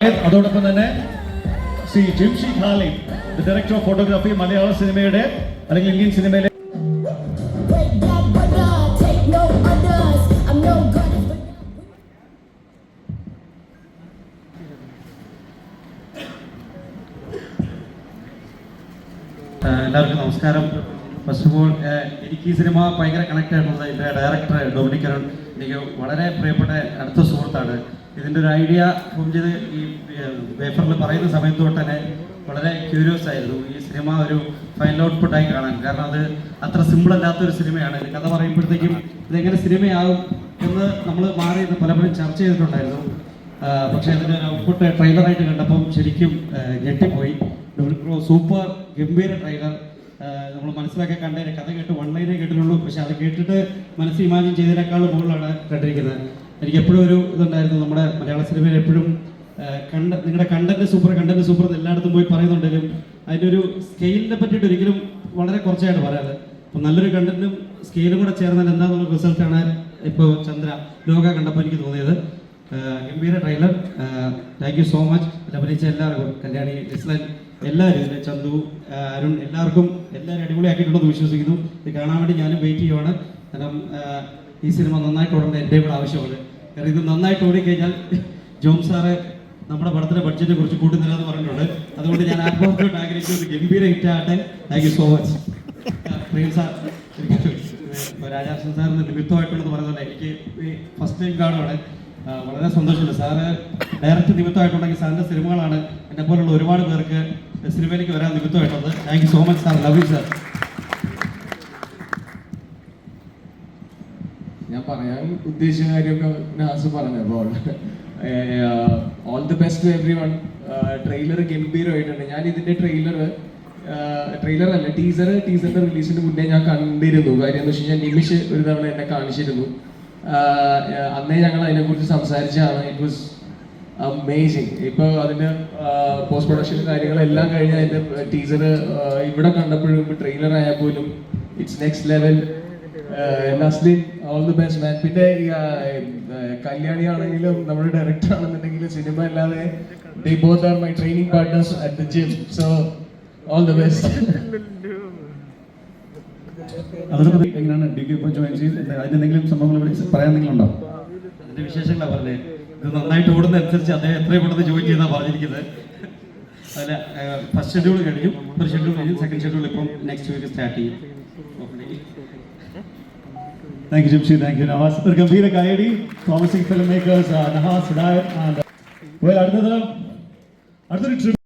അതോടൊപ്പം തന്നെ Shri Jimshi Khali director of photography മലയാള സിനിമയുടെ അല്ലെങ്കിൽ ഇന്ത്യൻ സിനിമയിലെ എല്ലാവർക്കും നമസ്കാരം. ഫസ്റ്റ് ഓഫ് ഓൾ എനിക്ക് ഈ സിനിമ ഭയങ്കര കണക്ട് ആയിട്ടുള്ളത് എന്റെ ഡയറക്ടർ ഡൊമിനിക് അരുൺ. എനിക്ക് വളരെ പ്രിയപ്പെട്ട അടുത്ത സുഹൃത്താണ്. ഇതിന്റെ ഒരു ഐഡിയ ചെയ്ത് ഈ പേപ്പറിൽ പറയുന്ന സമയത്ത് തൊട്ട് തന്നെ വളരെ ക്യൂരിയസ് ആയിരുന്നു. ഈ സിനിമ ഒരു ഫൈനൽ ഔട്ട്പുട്ടായി കാണാൻ. കാരണം അത് അത്ര സിമ്പിൾ അല്ലാത്തൊരു സിനിമയാണ്. ഇത് കഥ പറയുമ്പോഴത്തേക്കും ഇതെങ്ങനെ സിനിമയാകും എന്ന് നമ്മൾ മാറി പലപ്പോഴും ചർച്ച ചെയ്തിട്ടുണ്ടായിരുന്നു. പക്ഷേ അതിന്റെ ഒരു ഔട്ട്പുട്ട് ട്രെയിലറായിട്ട് കണ്ടപ്പം ശരിക്കും ഞെട്ടിപ്പോയി. സൂപ്പർ ഗംഭീര ട്രെയിലർ നമ്മൾ മനസ്സിലാക്കി കണ്ടതിന് കഥ കേട്ട് വൺ ലൈനേ കേട്ടിട്ടുള്ളൂ. പക്ഷെ അത് കേട്ടിട്ട് മനസ്സിൽ ഇമാജിൻ ചെയ്തതിനേക്കാൾ മുകളിലാണ് കണ്ടിരിക്കുന്നത്. എനിക്ക് എപ്പോഴും ഒരു ഇതുണ്ടായിരുന്നു. നമ്മുടെ മലയാള സിനിമയിൽ എപ്പോഴും കണ്ട നിങ്ങളുടെ കണ്ടന്റ് സൂപ്പർ കണ്ടന്റ് സൂപ്പർ എന്ന് എല്ലായിടത്തും പോയി പറയുന്നുണ്ടെങ്കിലും അതിന്റെ ഒരു സ്കെയിലിനെ പറ്റിയിട്ട് ഒരിക്കലും വളരെ കുറച്ചായിട്ട് പറയാറ്. അപ്പം നല്ലൊരു കണ്ടന്റും സ്കെയിലും കൂടെ ചേർന്നാൽ എന്താണെന്നുള്ള റിസൾട്ടാണ് ഇപ്പോൾ ചന്ദ്ര ലോക കണ്ടപ്പോൾ എനിക്ക് തോന്നിയത്. ഗംഭീര trailer. Thank you so much അഭിനയിച്ച എല്ലാവർക്കും കല്യാണി ഇസ്ലാൻ എല്ലാവരും ചന്തു അരുൺ എല്ലാവർക്കും എല്ലാവരും അടിപൊളിയാക്കിയിട്ടുണ്ടെന്ന് വിശ്വസിക്കുന്നു. ഇത് കാണാൻ വേണ്ടി ഞാനും വെയിറ്റ് ചെയ്യുവാണ്. കാരണം ഈ സിനിമ നന്നായിട്ട് ഓടേണ്ട എന്റെ കൂടെ ആവശ്യമാണ്. കാരണം ഇത് നന്നായിട്ട് ഓടിക്കഴിഞ്ഞാൽ ജോം സാറ് നമ്മുടെ പടത്തിന്റെ ബഡ്ജറ്റിനെ കുറിച്ച് കൂട്ടുന്നില്ലെന്ന് പറഞ്ഞിട്ടുണ്ട്. അതുകൊണ്ട് ഞാൻ ആത്മാർത്ഥമായിട്ട് ആഗ്രഹിച്ചു ഗംഭീര ഹിറ്റ് ആകട്ടെ. Thank you so much Priyan sir Rajakrishnan സാറിന് നിമിത്തമായിട്ടുണ്ടെന്ന് പറയുന്നത് എനിക്ക് ഫസ്റ്റ് ടൈം കാണുവാണ്. വളരെ സന്തോഷമുണ്ട്. സാറ് ഡയറക്റ്റ് നിമിത്തമായിട്ടുണ്ടെങ്കിൽ സാറിന്റെ സിനിമകളാണ് എന്നെ പോലുള്ള ഒരുപാട് പേർക്ക് സിനിമയിലേക്ക് വരാൻ നിമിത്തമായിട്ടുള്ളത്. Thank you so much sir love you sir ഞാൻ പറയാൻ ഉദ്ദേശിച്ച കാര്യമൊക്കെ നാസ് പറഞ്ഞു അപ്പോൾ all the best to everyone trailer ഗംഭീരമായിട്ടുണ്ട്. ഞാൻ ഇതിന്റെ ട്രെയിലർ ട്രെയിലർ അല്ല ടീസർ ടീസറിന്റെ റിലീസിന് മുന്നേ ഞാൻ കണ്ടിരുന്നു. കാര്യം എന്ന് വെച്ച് കഴിഞ്ഞാൽ നിമിഷ് ഒരു തവണ എന്നെ കാണിച്ചിരുന്നു. അന്നേ ഞങ്ങൾ അതിനെക്കുറിച്ച് സംസാരിച്ചാണ് ഇറ്റ് വാസ് അമേസിങ് ഇപ്പൊ അതിന്റെ പോസ്റ്റ് പ്രൊഡക്ഷൻ കാര്യങ്ങളെല്ലാം കഴിഞ്ഞ് അതിന്റെ ടീസർ ഇവിടെ കണ്ടപ്പോഴും ട്രെയിലർ ആയാൽ പോലും it's next level Naslen all the best man പിന്നെ ഈ, ആ, ആ, കല്യാണി ആണെങ്കിലും നമ്മുടെ ഡയറക്ടർ ആണെന്നുണ്ടെങ്കിലും സിനിമ അല്ലാതെ the both are my training partners at the gym so all the best അതോടൊപ്പം എങ്ങനെയാണ് ഡിഗ്രി ഇപ്പോൾ ജോയിൻ ചെയ്ത്? അതിനെന്തെങ്കിലും സംഭവങ്ങൾ ഇവിടെ പറയാൻ എന്തെങ്കിലും ഉണ്ടോ അതിന്റെ വിശേഷങ്ങളാണ് പറഞ്ഞത് ഇത് നന്നായിട്ട് ഓടുന്ന അനുസരിച്ച് അദ്ദേഹം എത്രയും പെട്ടെന്ന് ജോയിൻ ചെയ്താൽ പറഞ്ഞിരിക്കുന്നത്. അല്ല ഫസ്റ്റ് ഷെഡ്യൂൾ കഴിഞ്ഞു ഒരു ഷെഡ്യൂൾ കഴിഞ്ഞു സെക്കൻഡ് ഷെഡ്യൂൾ ഇപ്പം നെക്സ്റ്റ് വീക്ക് സ്റ്റാർട്ട് ചെയ്യും. Thank you Jimshi thank you Navas ഒരു ഗംഭീര കൈയടി promising film makers Nahas Hidayath and അടുത്തത് അടുത്തൊരു